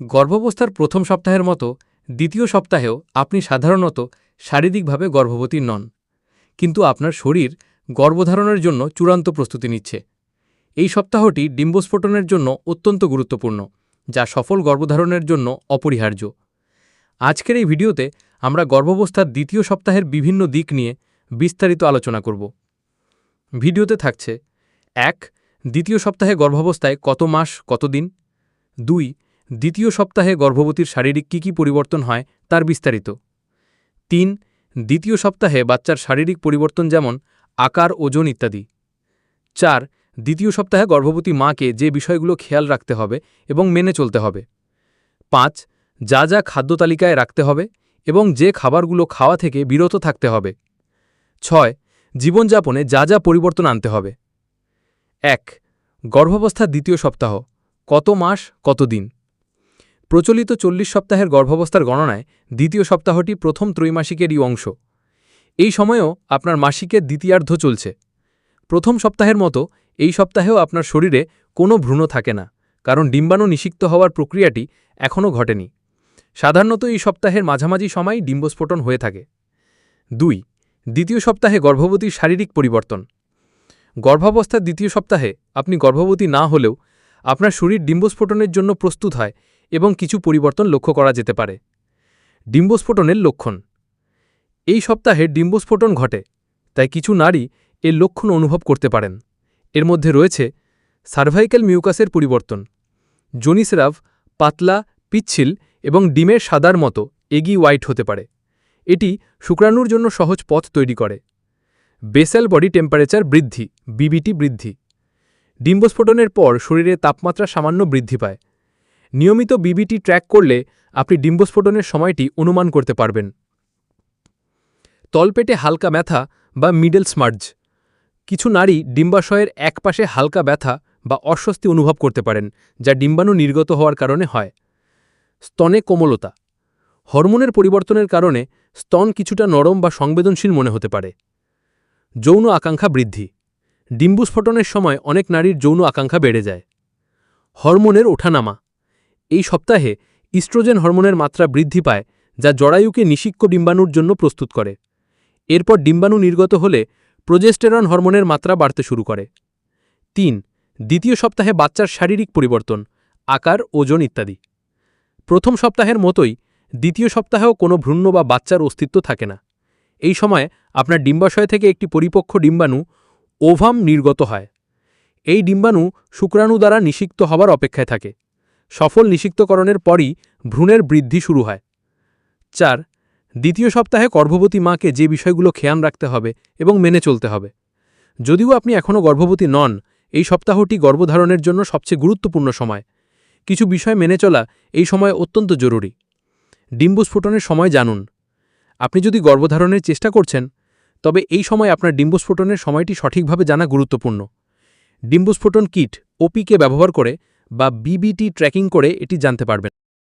গর্ভাবস্থার প্রথম সপ্তাহের মতো দ্বিতীয় সপ্তাহেও আপনি সাধারণত শারীরিকভাবে গর্ভবতী নন। কিন্তু আপনার শরীর গর্ভধারণের জন্য চূড়ান্ত প্রস্তুতি নিচ্ছে। এই সপ্তাহটি ডিম্বস্ফোটনের জন্য অত্যন্ত গুরুত্বপূর্ণ, যা সফল গর্ভধারণের জন্য অপরিহার্য। আজকের এই ভিডিওতে আমরা গর্ভাবস্থার দ্বিতীয় সপ্তাহের বিভিন্ন দিক নিয়ে বিস্তারিত আলোচনা করব। ভিডিওতে থাকছে, এক, দ্বিতীয় সপ্তাহে গর্ভাবস্থায় কত মাস, কত দিন? দুই দ্বিতীয় সপ্তাহে গর্ভবতীর শারীরিক কী কী পরিবর্তন হয় তার বিস্তারিত। তিন, দ্বিতীয় সপ্তাহে বাচ্চার শারীরিক পরিবর্তন যেমন আকার, ওজন ইত্যাদি। চার, দ্বিতীয় সপ্তাহে গর্ভবতী মাকে যে বিষয়গুলো খেয়াল রাখতে হবে এবং মেনে চলতে হবে। পাঁচ, যা যা খাদ্য তালিকায় রাখতে হবে এবং যে খাবারগুলো খাওয়া থেকে বিরত থাকতে হবে। ছয়, জীবনযাপনে যা যা পরিবর্তন আনতে হবে। এক গর্ভাবস্থার দ্বিতীয় সপ্তাহ, কত মাস, কত দিন। প্রচলিত চল্লিশ সপ্তাহের গর্ভাবস্থার গণনায় দ্বিতীয় সপ্তাহটি প্রথম ত্রৈমাসিকেরই অংশ। এই সময়েও আপনার মাসিকের দ্বিতীয়ার্ধ চলছে। প্রথম সপ্তাহের মতো এই সপ্তাহেও আপনার শরীরে কোনো ভ্রূণ থাকে না, কারণ ডিম্বাণু নিষিক্ত হওয়ার প্রক্রিয়াটি এখনও ঘটেনি। সাধারণত এই সপ্তাহের মাঝামাঝি সময় ডিম্বস্ফোটন হয়ে থাকে। দুই, দ্বিতীয় সপ্তাহে গর্ভবতীর শারীরিক পরিবর্তন। গর্ভাবস্থার দ্বিতীয় সপ্তাহে আপনি গর্ভবতী না হলেও আপনার শরীর ডিম্বস্ফোটনের জন্য প্রস্তুত হয় এবং কিছু পরিবর্তন লক্ষ্য করা যেতে পারে। ডিম্বস্ফোটনের লক্ষণ। এই সপ্তাহে ডিম্বস্ফোটন ঘটে, তাই কিছু নারী এর লক্ষণ অনুভব করতে পারেন। এর মধ্যে রয়েছে সার্ভাইক্যাল মিউকাসের পরিবর্তন জনিসরাভ পাতলা, পিচ্ছিল এবং ডিমের সাদার মতো এগি হোয়াইট হতে পারে। এটি শুক্রাণুর জন্য সহজ পথ তৈরি করে। বেসেল বডি টেম্পারেচার বৃদ্ধি, বিবিটি বৃদ্ধি। ডিম্বস্ফোটনের পর শরীরে তাপমাত্রা সামান্য বৃদ্ধি পায় নিয়মিত বিবিটি ট্র্যাক করলে আপনি ডিম্বস্ফোটনের সময়টি অনুমান করতে পারবেন। তলপেটে হালকা ব্যথা বা মিডল স্মার্জ। কিছু নারী ডিম্বাশয়ের একপাশে হালকা ব্যথা বা অস্বস্তি অনুভব করতে পারেন, যা ডিম্বাণু নির্গত হওয়ার কারণে হয়। স্তনে কোমলতা। হরমোনের পরিবর্তনের কারণে স্তন কিছুটা নরম বা সংবেদনশীল মনে হতে পারে। যৌন আকাঙ্ক্ষা বৃদ্ধি। ডিম্বুস্ফোটনের সময় অনেক নারীর যৌন আকাঙ্ক্ষা বেড়ে যায়। হরমোনের ওঠানামা। এই সপ্তাহে ইস্ট্রোজেন হরমোনের মাত্রা বৃদ্ধি পায়, যা জরায়ুকে নিষিক্ক ডিম্বাণুর জন্য প্রস্তুত করে। এরপর ডিম্বাণু নির্গত হলে প্রোজেস্টেরন হরমোনের মাত্রা বাড়তে শুরু করে। তিন, দ্বিতীয় সপ্তাহে বাচ্চার শারীরিক পরিবর্তন, আকার, ওজন ইত্যাদি। প্রথম সপ্তাহের মতোই দ্বিতীয় সপ্তাহেও কোনো ভ্রূণ্য বা বাচ্চার অস্তিত্ব থাকে না। এই সময় আপনার ডিম্বাশয় থেকে একটি পরিপক্ষ ডিম্বাণু ওভাম নির্গত হয়। এই ডিম্বাণু শুক্রাণু দ্বারা নিষিক্ত হবার অপেক্ষায় থাকে। সফল নিষিক্তকরণের পরই ভ্রূণের বৃদ্ধি শুরু হয়। চার, দ্বিতীয় সপ্তাহে গর্ভবতী মাকে যে বিষয়গুলো খেয়াল রাখতে হবে এবং মেনে চলতে হবে। যদিও আপনি এখনও গর্ভবতী নন, এই সপ্তাহটি গর্ভধারণের জন্য সবচেয়ে গুরুত্বপূর্ণ সময়। কিছু বিষয় মেনে চলা এই সময় অত্যন্ত জরুরি। ডিম্বস্ফোটনের সময় জানুন। আপনি যদি গর্ভধারণের চেষ্টা করছেন, তবে এই সময় আপনার ডিম্বস্ফোটনের সময়টি সঠিকভাবে জানা গুরুত্বপূর্ণ। ডিম্বস্ফোটন কিট, ওপিকে ব্যবহার করে বা বিবিটি ট্র্যাকিং করে এটি জানতে পারবেন।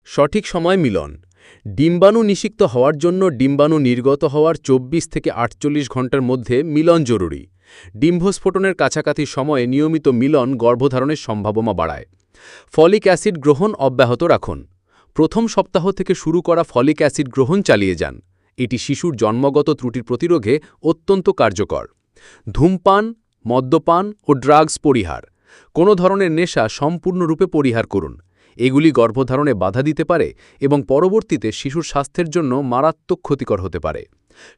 সঠিক সময় মিলন। ডিম্বাণু নিষিক্ত হওয়ার জন্য ডিম্বাণু নির্গত হওয়ার ২৪ থেকে আটচল্লিশ ঘণ্টার মধ্যে মিলন জরুরি। ডিম্বস্ফোটনের কাছাকাছি সময়ে নিয়মিত মিলন গর্ভধারণের সম্ভাবনা বাড়ায়। ফলিক অ্যাসিড গ্রহণ অব্যাহত রাখুন। প্রথম সপ্তাহ থেকে শুরু করা ফলিক অ্যাসিড গ্রহণ চালিয়ে যান। এটি শিশুর জন্মগত ত্রুটির প্রতিরোধে অত্যন্ত কার্যকর। ধূমপান, মদ্যপান ও ড্রাগস পরিহার। কোনো ধরনের নেশা সম্পূর্ণরূপে পরিহার করুন। এগুলি গর্ভধারণে বাধা দিতে পারে এবং পরবর্তীতে শিশুর স্বাস্থ্যের জন্য মারাত্মক ক্ষতিকর হতে পারে।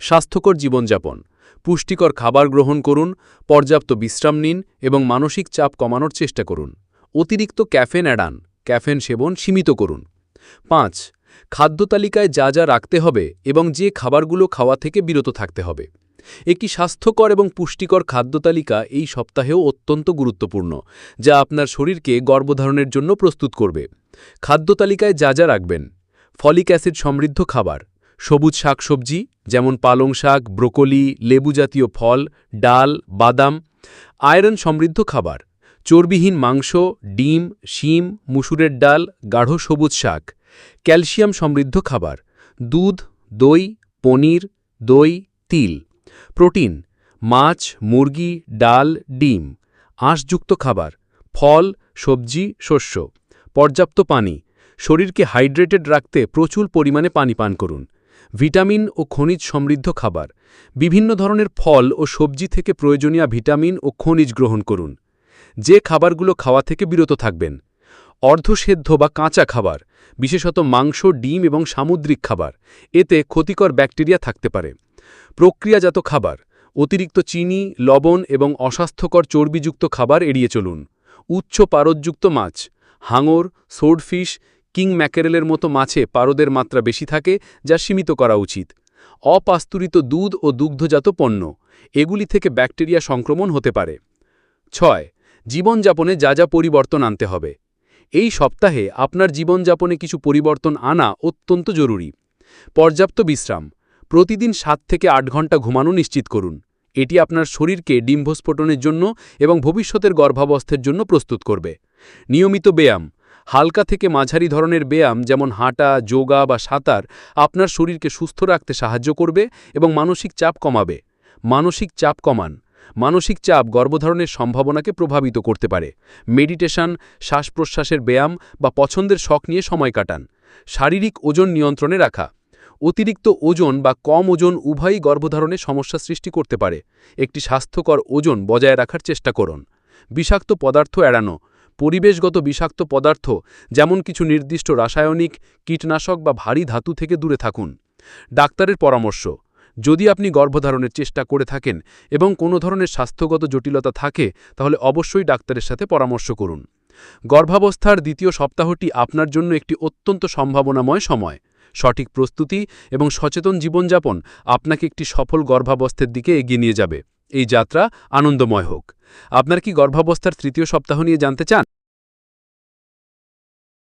স্বাস্থ্যকর জীবনযাপন। পুষ্টিকর খাবার গ্রহণ করুন, পর্যাপ্ত বিশ্রাম নিন এবং মানসিক চাপ কমানোর চেষ্টা করুন। অতিরিক্ত ক্যাফেন এড়ান ক্যাফেন সেবন সীমিত করুন। পাঁচ, খাদ্য তালিকায় যা যা রাখতে হবে এবং যে খাবারগুলো খাওয়া থেকে বিরত থাকতে হবে। একটি স্বাস্থ্যকর এবং পুষ্টিকর খাদ্য তালিকা এই সপ্তাহেও অত্যন্ত গুরুত্বপূর্ণ, যা আপনার শরীরকে গর্ভধারণের জন্য প্রস্তুত করবে। খাদ্য তালিকায় যা যা রাখবেন, ফলিক অ্যাসিড সমৃদ্ধ খাবার, সবুজ শাকসবজি যেমন পালং শাক, ব্রোকলি, লেবু জাতীয় ফল, ডাল, বাদাম, আয়রন সমৃদ্ধ খাবার, চর্বিহীন মাংস, ডিম, শিম, মুসুরের ডাল, গাঢ় সবুজ শাক, ক্যালসিয়াম সমৃদ্ধ খাবার, দুধ, দই, পনির, দই, তিল। প্রোটিন, মাছ, মুরগি, ডাল, ডিম, আঁশযুক্ত খাবার, ফল, সবজি, শস্য, পর্যাপ্ত পানি, শরীরকে হাইড্রেটেড রাখতে প্রচুর পরিমাণে পানি পান করুন, ভিটামিন ও খনিজ সমৃদ্ধ খাবার, বিভিন্ন ধরনের ফল ও সবজি থেকে প্রয়োজনীয় ভিটামিন ও খনিজ গ্রহণ করুন, যে খাবারগুলো খাওয়া থেকে বিরত থাকবেন, অর্ধসেদ্ধ বা কাঁচা খাবার, বিশেষত মাংস, ডিম এবং সামুদ্রিক খাবার, এতে ক্ষতিকর ব্যাকটেরিয়া থাকতে পারে। প্রক্রিয়াজাত খাবার, অতিরিক্ত চিনি, লবণ এবং অস্বাস্থ্যকর চর্বিযুক্ত খাবার এড়িয়ে চলুন। উচ্চ পারদযুক্ত মাছ, হাঙর সোর্ডফিশ কিং ম্যাকেরেলের মতো মাছে পারদের মাত্রা বেশি থাকে যা সীমিত করা উচিত। অপাস্তুরিত দুধ ও দুগ্ধজাত পণ্য, এগুলি থেকে ব্যাকটেরিয়া সংক্রমণ হতে পারে। ছয়, জীবনযাপনে যা যা পরিবর্তন আনতে হবে। এই সপ্তাহে আপনার জীবনযাপনে কিছু পরিবর্তন আনা অত্যন্ত জরুরি। পর্যাপ্ত বিশ্রাম প্রতিদিন সাত থেকে আট ঘণ্টা ঘুমানো নিশ্চিত করুন। এটি আপনার শরীরকে ডিম্বস্ফোটনের জন্য এবং ভবিষ্যতের গর্ভাবস্থের জন্য প্রস্তুত করবে। নিয়মিত ব্যায়াম। হালকা থেকে মাঝারি ধরনের ব্যায়াম যেমন হাঁটা, যোগা বা সাঁতার আপনার শরীরকে সুস্থ রাখতে সাহায্য করবে এবং মানসিক চাপ কমাবে। মানসিক চাপ কমান। মানসিক চাপ গর্ভধারণের সম্ভাবনাকে প্রভাবিত করতে পারে। মেডিটেশন শ্বাস প্রশ্বাসের ব্যায়াম বা পছন্দের শখ নিয়ে সময় কাটান। শারীরিক ওজন নিয়ন্ত্রণে রাখা। অতিরিক্ত ওজন বা কম ওজন উভয়ই গর্ভধারণে সমস্যা সৃষ্টি করতে পারে। একটি স্বাস্থ্যকর ওজন বজায় রাখার চেষ্টা করুন। বিষাক্ত পদার্থ এড়ানো। পরিবেশগত বিষাক্ত পদার্থ, যেমন কিছু নির্দিষ্ট রাসায়নিক, কীটনাশক বা ভারী ধাতু থেকে দূরে থাকুন। ডাক্তারের পরামর্শ, যদি আপনি গর্ভধারণের চেষ্টা করে থাকেন এবং কোনো ধরনের স্বাস্থ্যগত জটিলতা থাকে, তাহলে অবশ্যই ডাক্তারের সাথে পরামর্শ করুন। গর্ভাবস্থার দ্বিতীয় সপ্তাহটি আপনার জন্য একটি অত্যন্ত সম্ভাবনাময় সময়। সঠিক প্রস্তুতি এবং সচেতন জীবনযাপন আপনাকে একটি সফল গর্ভাবস্থের দিকে এগিয়ে নিয়ে যাবে। এই যাত্রা আনন্দময় হোক। আপনার কি গর্ভাবস্থার তৃতীয় সপ্তাহ নিয়ে জানতে চান?